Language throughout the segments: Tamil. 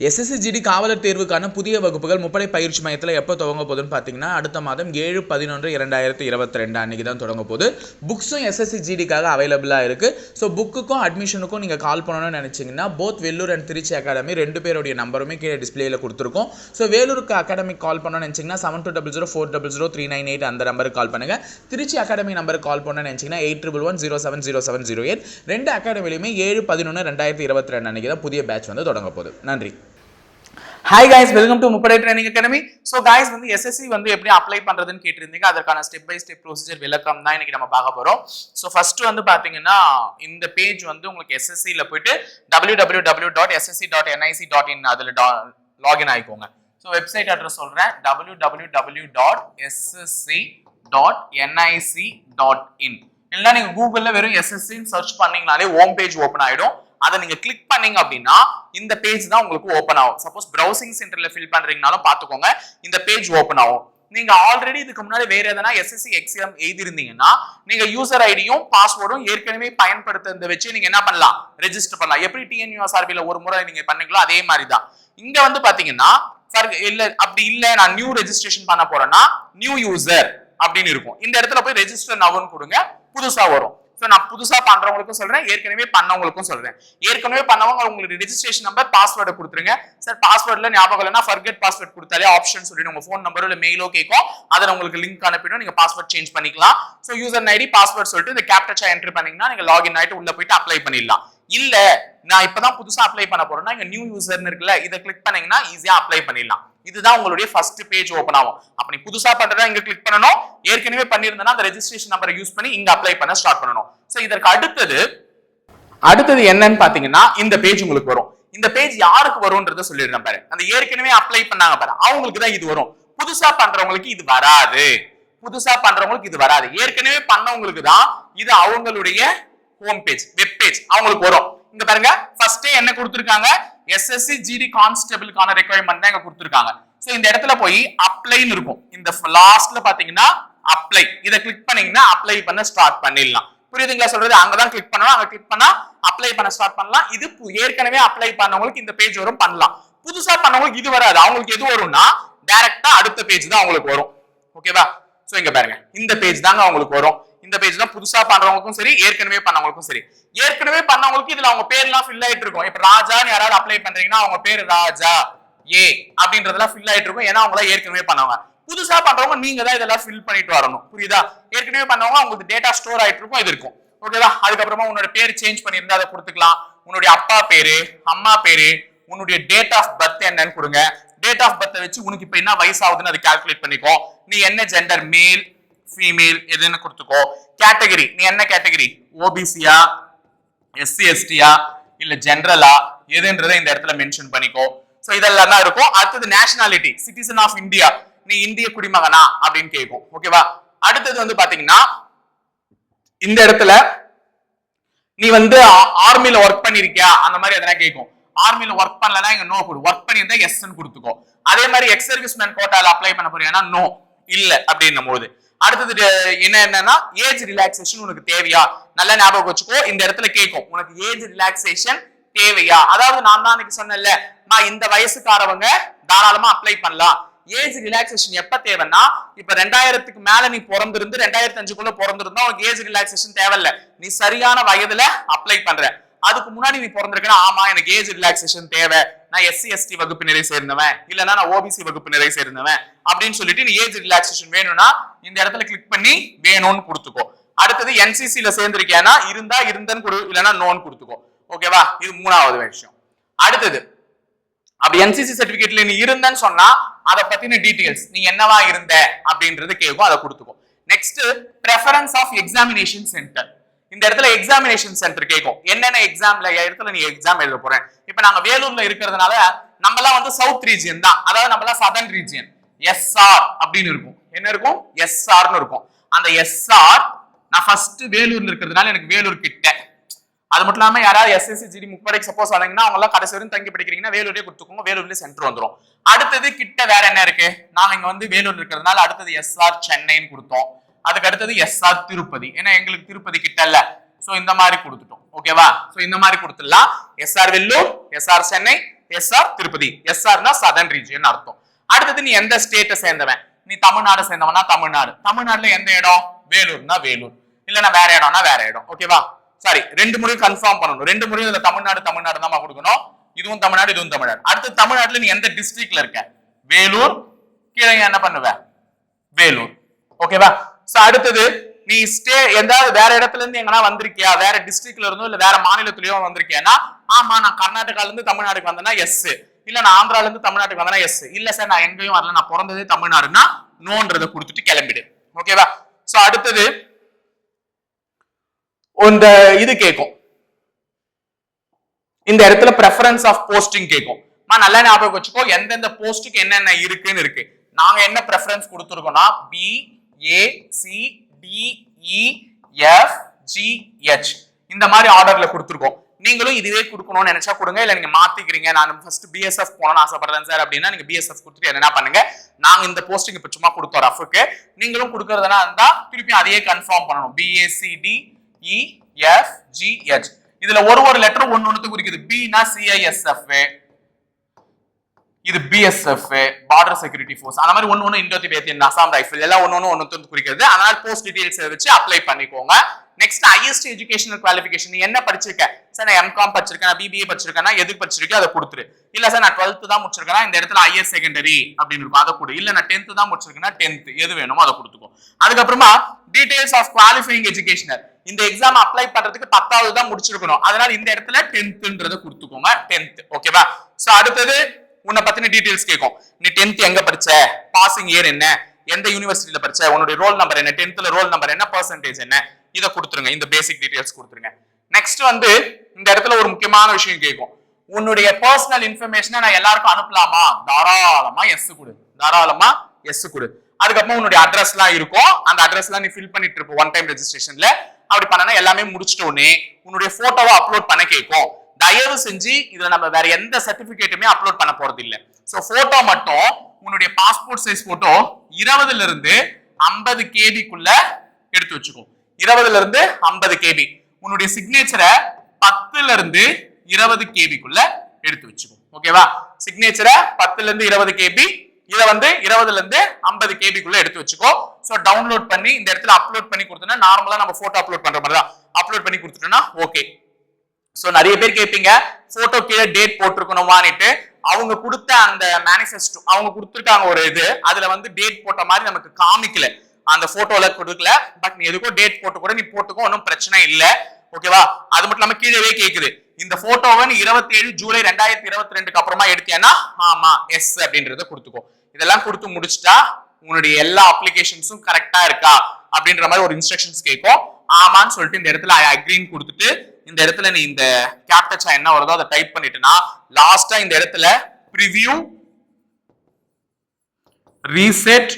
எஸ்எஸ்சிஜிடி காவலர் தேர்வுக்கான புதிய வகுப்புகள் முப்படை பயிற்சி மையத்தில் எப்போ துவங்க போகுதுன்னு பார்த்தீங்கன்னா அடுத்த மாதம் ஏழு பதினொன்று இரண்டாயிரத்தி இருபத்தி ரெண்டு அன்றைக்கி தான் தொடங்க போகுது புக்ஸும் எஸ்எஸ்சிஜிடிக்காக அவைலபிளாக இருக்குது ஸோ புக்குக்கும் அட்மிஷனுக்கும் நீங்கள் கால் பண்ணணும்னு நினச்சிங்கன்னா both Vellore and Trichy academy ரெண்டு பேருடைய நம்பருமே கீழே டிஸ்பிளேயில் கொடுத்துருக்கோம். ஸோ வேலூருக்கு அகாடமிக்கு கால் பண்ணணும்னு நினச்சிங்கன்னா seven two double zero four double zero three nine eight அந்த நம்பருக்கு கால் பண்ணுங்கள் திருச்சி அகாடமி நம்பருக்கு கால் பண்ணணும்னு நினச்சிங்கன்னா eight triple one zero seven zero seven zero eight ரெண்டு அகாடமிலையுமே ஏழு பதினொன்று ரெண்டாயிரத்தி இருபத்தி ரெண்டு அன்றைக்கி தான் புதிய பேட்ச் வந்து தொடங்க போகுது. நன்றி. Hi guys welcome to Muppadai training academy so guys வந்து எஸ்எஸ்சி வந்து எப்படி அப்ளை பண்ணுறதுன்னு கேட்டிருந்தீங்க. அதற்கான ஸ்டெப் பை ஸ்டெப் ப்ரொசீஜர் விளக்கம் தான் இன்னைக்கு நம்ம பார்க்க போகிறோம் ஸோ ஃபர்ஸ்ட் வந்து பார்த்தீங்கன்னா இந்த பேஜ் வந்து உங்களுக்கு எஸ்எஸ்சியில் போயிட்டு W W W dot SSC dot NIC dot in அதில் லாகின் ஆகிக்கோங்க ஸோ வெப்சைட் அட்ரஸ் சொல்கிறேன் W W W dot SSC dot NIC dot in இல்லைன்னா நீங்கள் கூகுளில் வெறும் எஸ்எஸ்சின்னு சர்ச் பண்ணிங்கனாலே ஹோம் பேஜ் ஓப்பன் ஆகிடும் அதை நீங்க கிளிக் பண்ணீங்க அப்படின்னா இந்த பேஜ் தான் உங்களுக்கு ஓப்பன் ஆகும். சப்போஸ் ப்ரௌசிங் சென்டர்ல ஃபில் பண்றீங்கனாலும் பாத்துக்கோங்க இந்த பேஜ் ஓப்பன் ஆகும். நீங்க ஆல்ரெடி இதுக்கு முன்னாடி வேற எதனா எஸ்எஸ்சி எக்ஸாம் எழுதிருந்தீங்கன்னா நீங்க யூசர் ஐடியும் பாஸ்வேர்டும் ஏற்கனவே பயன்படுத்துறத வச்சு நீங்க என்ன பண்ணலாம்? ரெஜிஸ்டர் பண்ணலாம். எப்படி டிஎன்யூஎஸ்ஆர்பில ஒரு முறை நீங்க பண்ணீங்களோ அதே மாதிரி தான் இங்க வந்து பாத்தீங்கன்னா சார் இல்ல அப்படி இல்ல நான் நியூ ரெஜிஸ்ட்ரேஷன் பண்ண போறேன்னா நியூ யூசர் அப்படின்னு இருக்கும். இந்த இடத்துல போய் ரெஜிஸ்டர் நவன் கொடுங்க புதுசா வரும். ஸோ நான் புதுசா பண்றவங்களுக்கும் சொல்றேன் ஏற்கனவே பண்ணவங்களுக்கும் சொல்றேன். ஏற்கனவே பண்ணவங்க உங்களுக்கு ரெஜிஸ்ட்ரேஷன் நம்பர் பாஸ்வேர்டை கொடுத்துருங்க. சார் பாஸ்வேர்டில் ஞாபகம் இல்லைன்னா ஃபர்கெட் பாஸ்வேர்ட் கொடுத்தாலே ஆப்ஷன் சொல்லிட்டு உங்க ஃபோன் நம்பரோ இல்லை மெயிலோ கேட்கும். அதில் உங்களுக்கு லிங்க் அனுப்பிடும் நீங்கள் பாஸ்வேர்ட் சேஞ்ச் பண்ணிக்கலாம். ஸோ யூசர் ஐடி பாஸ்வேர்ட் சொல்லிட்டு இந்த கேப்டச்சா என்ட்ரி பண்ணீங்கன்னா நீங்கள் லாகின் ஆயிட்டு உள்ள போயிட்டு அப்ளை பண்ணிடலாம். இல்ல நான் இப்பதான் புதுசா அப்ளை பண்ண போறேன்னா இங்க நியூ யூசர்னு இருக்குல்ல இதை கிளிக் பண்ணீங்கன்னா ஈஸியாக அப்ளை பண்ணிடலாம். இதுதான் உங்களுடைய ஃபர்ஸ்ட் பேஜ் ஓப்பன் ஆகும். அப்ப நீ புதுசா பண்றதா இங்க கிளிக் பண்ணணும். ஏற்கனவே பண்ணியிருந்தனா அந்த ரெஜிஸ்ட்ரேஷன் நம்பரை யூஸ் பண்ணி இங்க அப்ளை பண்ண ஸ்டார்ட் பண்ணணும். சோ இதற்கு அடுத்தது அடுத்தது என்னன்னு பாத்தீங்கன்னா இந்த பேஜ் உங்களுக்கு வரும். இந்த பேஜ் யாருக்கு வரும்ன்றத சொல்லிடுறேன் பாரு. அந்த ஏற்கனவே அப்ளை பண்ணாங்க பாரு. அவங்களுக்கு தான் இது வரும். புதுசா பண்றவங்களுக்கு இது வராது. புதுசா பண்றவங்களுக்கு இது வராது. ஏற்கனவே பண்ணவங்களுக்கு தான் இது அவங்களுடைய ஹோம் பேஜ் வெப் பேஜ் அவங்களுக்கு வரும். இங்க பாருங்க ஃபர்ஸ்டே என்ன கொடுத்துருக்காங்க? எஸ்எஸ்சி ஜிடி கான்ஸ்டபிளுக்கான ரெக்குவயர்மெண்ட் தான் இங்க கொடுத்துருக்காங்க. சோ இந்த இடத்துல போய் அப்ளைன்னு இருக்கும். இந்த லாஸ்ட்ல பாத்தீங்கன்னா அப்ளை இதை கிளிக் பண்ணீங்கன்னா அப்ளை பண்ண ஸ்டார்ட் பண்ணிடலாம். புரியுதுங்களா? சொல்றது அங்கதான் கிளிக் பண்ணணும். அங்க கிளிக் பண்ணா அப்ளை பண்ண ஸ்டார்ட் பண்ணலாம். இது ஏற்கனவே அப்ளை பண்ணவங்களுக்கு இந்த பேஜ் வரும் பண்ணலாம். புதுசா பண்ணவங்களுக்கு இது வராது. அவங்களுக்கு எது வரும்னா டைரக்டா அடுத்த பேஜ் தான் அவங்களுக்கு வரும். ஓகேவா சோ இங்க பாருங்க. இந்த பேஜ் தாங்க அவங்களுக்கு வரும். இந்த பேஜ் தான் புதுசா பண்றவங்களுக்கும் சரி ஏற்கனவே பண்ணவங்களுக்கும் சரி. ஏற்கனவே பண்ணவங்களுக்கு இதுல அவங்க பேர்லாம் ஃபில் ஆயிட்டு இருக்கும். இப்ப ராஜான்னு யாராவது அப்ளை பண்றீங்கன்னா அவங்க பேர் ராஜா ஏ அப்படின்றதெல்லாம் ஃபில் ஆயிட்டு இருக்கும். ஏன்னா அவங்க ஏற்கனவே பண்ணவங்க. புதுசா பண்றவங்க நீங்க தான் இதெல்லாம் ஃபில் பண்ணிட்டு வரணும். புரியுதா? ஏற்கனவே பண்ணவங்க உங்களுக்கு டேட்டா ஸ்டோர் ஆயிட்டு இருக்கும் இது இருக்கும். ஓகேவா அதுக்கப்புறமா உன்னோட பேர் சேஞ்ச் பண்ணியிருந்தா அதை கொடுத்துக்கலாம். உன்னுடைய அப்பா பேரு அம்மா பேரு உன்னுடைய டேட் ஆஃப் பர்த் என்னன்னு கொடுங்க. டேட் ஆஃப் பர்த் வச்சு உனக்கு இப்ப என்ன வயசாகுதுன்னு அதை கால்குலேட் பண்ணிக்கோ. நீ என்ன ஜெண்டர் மேல் ஃபீமேல் எதுன்னு கொடுத்துக்கோ. கேட்டகரி நீ என்ன கேட்டகரி ஓபிசியா எஸ்சி எஸ்டியா இல்ல ஜென்ரலா எதுன்றதை இந்த இடத்துல மென்ஷன் பண்ணிக்கோ. ஸோ இதெல்லாம் தான் இருக்கும். அடுத்தது நேஷனாலிட்டி சிட்டிசன் ஆஃப் இந்தியா நீ இந்திய குடிமகனா? அப்படின்னு கேட்கும். ஓகேவா அடுத்தது வந்து பாத்தீங்கன்னா இந்த இடத்துல நீ வந்து ஆர்மியில ஒர்க் பண்ணிருக்கியா? அந்த மாதிரி எதனா கேட்கும். ஆர்மியில ஒர்க் பண்ணலனா இங்க நோ கொடு. ஒர்க் பண்ணியிருந்தா எஸ் கொடுத்துக்கோ. அதே மாதிரி எக்ஸ் சர்வீஸ் மேன் கோட்டால அப்ளை பண்ண போறியானா நோ இல்ல அப்படின்னும் போது. அடுத்தது என்ன என்னன்னா ஏஜ் ரிலாக்ஸேஷன் உனக்கு தேவையா? நல்ல ஞாபகம் வச்சுக்கோ இந்த இடத்துல கேட்கும். உனக்கு ஏஜ் ரிலாக்ஸேஷன் தேவையா? அதாவது நான் தான் அன்னைக்கு சொன்னேன்ல நான் இந்த வயசுக்காரவங்க தாராளமா அப்ளை பண்ணலாம். ஏஜ் ரிலாக்ஸேஷன் எப்ப தேவைன்னா இப்ப ரெண்டாயிரத்துக்கு மேல நீ பிறந்திருந்து ரெண்டாயிரத்தி அஞ்சுக்குள்ள பிறந்திருந்தா உனக்கு ஏஜ் ரிலாக்ஸேஷன் தேவையில்ல. நீ சரியான வயதுல அப்ளை பண்ற. அதுக்கு முன்னாடி நீ பிறந்திருக்கனா ஆமா எனக்கு ஏஜ் ரிலாக்ஸேஷன் தேவை. நான் எஸ்சி எஸ்டி வகுப்பினரை சேர்ந்தவன். இல்லைன்னா நான் ஓபிசி வகுப்பினரை சேர்ந்தவன். அப்படின்னு சொல்லிட்டு நீ ஏஜ் ரிலாக்ஸேஷன் வேணும்னா இந்த இடத்துல கிளிக் பண்ணி வேணும்னு கொடுத்துக்கோ. அடுத்தது NCC சேர்ந்திருக்கியானா இருந்தா இருந்தன்னு கொடு இல்லைன்னா நோன் கொடுத்துக்கோ. ஓகேவா இது மூணாவது விஷயம். அடுத்தது அப்படி என்சிசி சர்டிபிகேட்ல நீ இருந்தன்னு சொன்னா அதை பத்தின டீட்டெயில்ஸ் நீ என்னவா இருந்த அப்படின்றது கேட்கும் அதை கொடுத்துக்கோ. Next preference of examination centre இந்த இடத்துல எக்ஸாமினேஷன் சென்டர் கேட்கும் என்னென்ன எக்ஸாம்ல இடத்துல நீ எக்ஸாம் எழுத போறேன் இப்ப நாங்க வேலூர்ல இருக்கிறதுனால நம்மலாம் வந்து சவுத் ரீஜியன் தான். அதாவது நம்மலாம் சதர்ன் ரீஜியன் எஸ்ஆர் அப்படின்னு இருக்கும். என்ன இருக்கும்? எஸ்ஆர்னு இருக்கும். அந்த எஸ்ஆர் நான் ஃபர்ஸ்ட் வேலூர்ல இருக்கிறதுனால எனக்கு வேலூர் கிட்ட. அது மட்டும் இல்லாம யாராவது எஸ்எஸ்சி ஜிடி முப்படைக்கு சப்போஸ் வந்தாங்கன்னா அவங்க எல்லாம் கடைசி வரையும் தங்கி படிக்கிறீங்கன்னா வேலூரே கொடுத்துக்கோங்க. வேலூர்ல சென்டர் வந்துடும் அடுத்தது கிட்ட வேற என்ன இருக்கு? நாங்க இங்க வந்து வேலூர் இருக்கிறதுனால அடுத்தது எஸ்ஆர் சென்னைன்னு கொடுத்தோம். அதுக்கு அடுத்தது எஸ்ஆர் திருப்பதி. ஏன்னா எங்களுக்கு திருப்பதி கிட்ட இல்ல. சோ இந்த மாதிரி கொடுத்துட்டோம். ஓகேவா சோ இந்த மாதிரி கொடுத்துடலாம். SR Vellore SR Chennai SR Tirupati. எஸ்ஆர்னா southern region அர்த்தம். அடுத்தது நீ எந்த ஸ்டேட்டை சேர்ந்தவன்? நீ தமிழ்நாடு சேர்ந்தவனா? தமிழ்நாடு. தமிழ்நாடுல எந்த இடம்? வேலூர்னா வேலூர். இல்லைன்னா வேற இடம்னா வேற இடம். ஓகேவா சாரி ரெண்டு முறையும் கன்ஃபார்ம் பண்ணணும். ரெண்டு முறையும் இதுல தமிழ்நாடு தமிழ்நாடு தான் கொடுக்கணும். இதுவும் தமிழ்நாடு இதுவும் தமிழ்நாடு. அடுத்து தமிழ்நாட்டுல நீ எந்த டிஸ்ட்ரிக்ட்ல இருக்க? வேலூர். கீழே என்ன பண்ணுவ? வேலூர். ஓகேவா அடுத்தது நீ ஸ்டே எந்தாவது வேற இடத்துல இருந்து எங்கன்னா வந்திருக்கியா? வேற டிஸ்ட்ரிக்ட்ல இருந்தோ இல்ல வேற மாநிலத்திலயோ வந்திருக்கியானா ஆமா நான் கர்நாடகால இருந்து தமிழ்நாடுக்கு வந்தேன்னா எஸ் இல்ல நான் ஆந்திரால இருந்து தமிழ்நாட்டுக்கு வந்தேன்னா எஸ் இல்ல சார் நான் எங்கேயும் வரல. நான் பிறந்ததே தமிழ்நாடுன்னா நோன்றதை கொடுத்துட்டு கிளம்பிடு. ஓகேவா சோ அடுத்தது இந்த இது கேட்கும் இந்த இடத்துல ப்ரெஃபரன்ஸ் ஆஃப் போஸ்டிங் கேட்கும் நல்லா ஞாபகம் வச்சுக்கோ எந்தெந்த போஸ்ட்டுக்கு என்னென்ன இருக்குன்னு இருக்கு. நாங்க என்ன preference கொடுத்துருக்கோம்னா B A C D E F G H இந்த மாதிரி ஆர்டர்ல கொடுத்துருக்கோம். நீங்களும் இதுவே கொடுக்கணும்னு நினைச்சா கொடுங்க. இல்ல நீங்க மாத்திக்கிறீங்க. நான் ஃபர்ஸ்ட் பிஎஸ்எஃப் போகணும்னு ஆசைப்படுறேன் சார் அப்படின்னா நீங்க பிஎஸ்எஃப் கொடுத்துட்டு என்ன பண்ணுங்க. நாங்க இந்த போஸ்டிங் இப்ப சும்மா கொடுத்தோம் ரஃபுக்கு நீங்களும் கொடுக்கறதுனா இருந்தா திருப்பி அதையே கன்ஃபார்ம் பண்ணணும். BACD E F G H இதுல ஒரு ஒரு லெட்டர் ஒன்னு ஒண்ணுத்து குறிக்குது. பினா சிஐஎஸ்எஃப் இது பிஎஸ்எஃப் பார்டர் செக்யூரிட்டி ஃபோர்ஸ் அந்த மாதிரி ஒன்று ஒன்று இண்டோ திபேத்தியன் அசாம் ரைஃபிள் எல்லாம் ஒன்று ஒன்று ஒன்று குறிக்கிறது. அதனால போஸ்ட் டீடைல்ஸ் வச்சு அப்ளை பண்ணிக்கோங்க. நெக்ஸ்ட் ஹையஸ்ட் எஜுகேஷனல் குவாலிஃபிகேஷன் நீ என்ன படிச்சிருக்க? சார் நான் எம்காம் படிச்சிருக்கேன் நான் பிபிஏ படிச்சிருக்கேன் எது படிச்சிருக்கேன் அதை கொடுத்துரு. இல்ல சார் நான் டுவெல்த் தான் முடிச்சிருக்கேன்? இந்த இடத்துல ஹையர் செகண்டரி அப்படின்னு இருக்கும். அதை கொடு. இல்ல நான் டென்த் தான் முடிச்சிருக்கேன்னா டென்த் எது வேணுமோ அதை கொடுத்துக்கோ. அதுக்கப்புறமா டீடைல்ஸ் ஆஃப் குவாலிஃபைங் எஜுகேஷனர் இந்த எக்ஸாம் அப்ளை பண்றதுக்கு பத்தாவது தான் முடிச்சிருக்கணும். அதனால இந்த இடத்துல டென்த்ன்றதை கொடுத்துக்கோங்க. டென்த் ஓகேவா சோ அடுத்தது உன்னை பத்தின டீடைல்ஸ் கேட்கும் நீ டென்த் எங்க படிச்ச? பாசிங் இயர் என்ன? எந்த யூனிவர்சிட்டியில படிச்ச? உன்னுடைய ரோல் நம்பர் என்ன? டென்த்ல ரோல் நம்பர் என்ன? பர்சன்டேஜ் என்ன? இதை கொடுத்துருங்க. இந்த பேசிக் டீடைல்ஸ் கொடுத்துருங்க. நெக்ஸ்ட் வந்து இந்த இடத்துல ஒரு முக்கியமான விஷயம் கேட்கும் உன்னுடைய பர்சனல் இன்ஃபர்மேஷனை நான் எல்லாருக்கும் அனுப்பலாமா? தாராளமா எஸ் கொடு. தாராளமா எஸ் கொடு. அதுக்கப்புறம் உன்னுடைய அட்ரஸ்லாம் இருக்கும். அந்த அட்ரஸ்லாம் நீ ஃபில் பண்ணிட்டு இருப்போம் ஒன் டைம் ரெஜிஸ்ட்ரேஷன்ல அப்படி பண்ணனா எல்லாமே முடிச்சிட்ட உடனே உன்னுடைய போட்டோவை அப்லோட் பண்ண கேட்கும் தயவு செஞ்சு இதுல நம்ம வேற எந்த சர்டிபிகேட்டுமே அப்லோட் பண்ண போறது இல்ல சோ போட்டோ மட்டும் உன்னுடைய பாஸ்போர்ட் சைஸ் போட்டோ இருபதுல இருந்து ஐம்பது கேபிக்குள்ள எடுத்து வச்சுக்கோ. இருபதுல இருந்து ஐம்பது கேபி. உன்னுடைய சிக்னேச்சரை பத்துல இருந்து இருபது கேபிக்குள்ள எடுத்து வச்சுக்கோ. ஓகேவா சிக்னேச்சரை பத்துல இருந்து இருபது கேபி இதை வந்து இருபதுல இருந்து ஐம்பது கேபிக்குள்ள எடுத்து வச்சுக்கோ. ஸோ டவுன்லோட் பண்ணி இந்த இடத்துல அப்லோட் பண்ணி கொடுத்தோன்னா நார்மலா நம்ம போட்டோ அப்லோட் பண்ற மாதிரி தான் அப்லோட் பண்ணி கொடுத்துட்டோம்னா ஓகே ஸோ நிறைய பேர் கேட்பீங்க போட்டோ கீழே டேட் போட்டிருக்கணுமான்ட்டு அவங்க கொடுத்த அந்த மேனிஃபெஸ்டோ அவங்க கொடுத்துருக்காங்க ஒரு இது அதுல வந்து டேட் போட்ட மாதிரி நமக்கு காமிக்கல. அந்த போட்டோல கொடுக்கல பட் நீ எதுக்கோ டேட் போட்டு கூட நீ போட்டுக்கோ ஒன்றும் பிரச்சனை இல்லை. ஓகேவா அது மட்டும் இல்லாம கீழவே கேக்குது. இந்த போட்டோவை நீ இருபத்தி ஏழு ஜூலை ரெண்டாயிரத்தி இருபத்தி ரெண்டுக்கு அப்புறமா எடுத்தியன்னா ஆமா எஸ் அப்படின்றத கொடுத்துக்கோ. இதெல்லாம் கொடுத்து முடிச்சிட்டா உன்னுடைய எல்லா அப்ளிகேஷன்ஸும் கரெக்டா இருக்கா? அப்படின்ற மாதிரி ஒரு இன்ஸ்ட்ரக்ஷன்ஸ் கேட்கும் ஆமான்னு சொல்லிட்டு இந்த இடத்துல ஐ அக்ரின்னு கொடுத்துட்டு இந்த இடத்துல நீ இந்த கேப்டச்சா என்ன வருதோ அதை டைப் பண்ணிட்டுனா லாஸ்டா இந்த இடத்துல ப்ரிவ்யூ ரீசெட்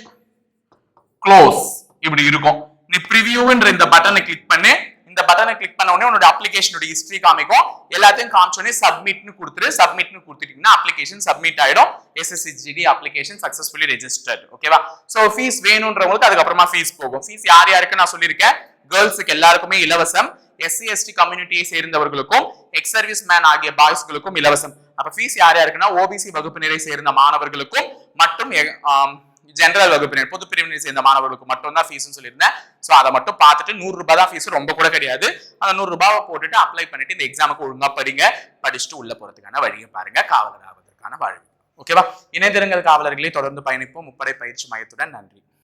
க்ளோஸ் இப்படி இருக்கும். நீ ப்ரிவியூன்ற இந்த பட்டனை கிளிக் பண்ணு. இந்த பட்டனை கிளிக் பண்ண உடனே உன்னோட அப்ளிகேஷனோட ஹிஸ்டரி காமிக்கும். எல்லாத்தையும் காமிச்சோடனே சப்மிட்னு கொடுத்துரு. சப்மிட்னு கொடுத்துட்டீங்கன்னா அப்ளிகேஷன் சப்மிட் ஆயிடும். SSC GD application successfully registered ஓகேவா சோ ஃபீஸ் வேணுன்றவங்களுக்கு அதுக்கப்புறமா ஃபீஸ் போகும். ஃபீஸ் யார் யாருக்கு நான் சொல்லியிருக்கேன்? கேர்ள்ஸுக்கு எல்லாருக்குமே இலவசம். எஸ்சி எஸ்டி கம்யூனிட்டியை சேர்ந்தவர்களுக்கும் எக்ஸ் சர்வீஸ் மேன் ஆகிய பாய்ஸ்களுக்கும் இலவசம். அப்ப ஃபீஸ் யார் யாருக்குன்னா ஓபிசி வகுப்பினரை சேர்ந்த மாணவர்களுக்கும் மற்றும் ஜென்ரல் வகுப்பினர் பொது பிரிவினை சேர்ந்த மாணவர்களுக்கு மட்டும் தான் ஃபீஸ்னு சொல்லியிருந்தேன். ஸோ அதை மட்டும் பார்த்துட்டு நூறு ரூபாய் தான் ஃபீஸ் ரொம்ப கூட கிடையாது. அந்த நூறு ரூபாவை போட்டுட்டு அப்ளை பண்ணிட்டு இந்த எக்ஸாமுக்கு ஒழுங்காக படிங்க. படிச்சுட்டு உள்ள போறதுக்கான வழியை பாருங்க. காவலர் ஆவதற்கான வாழ்வு ஓகேவா இணைந்திருங்கள் காவலர்களை. தொடர்ந்து பயணிப்போம். முப்படை பயிற்சி மையத்துடன் நன்றி.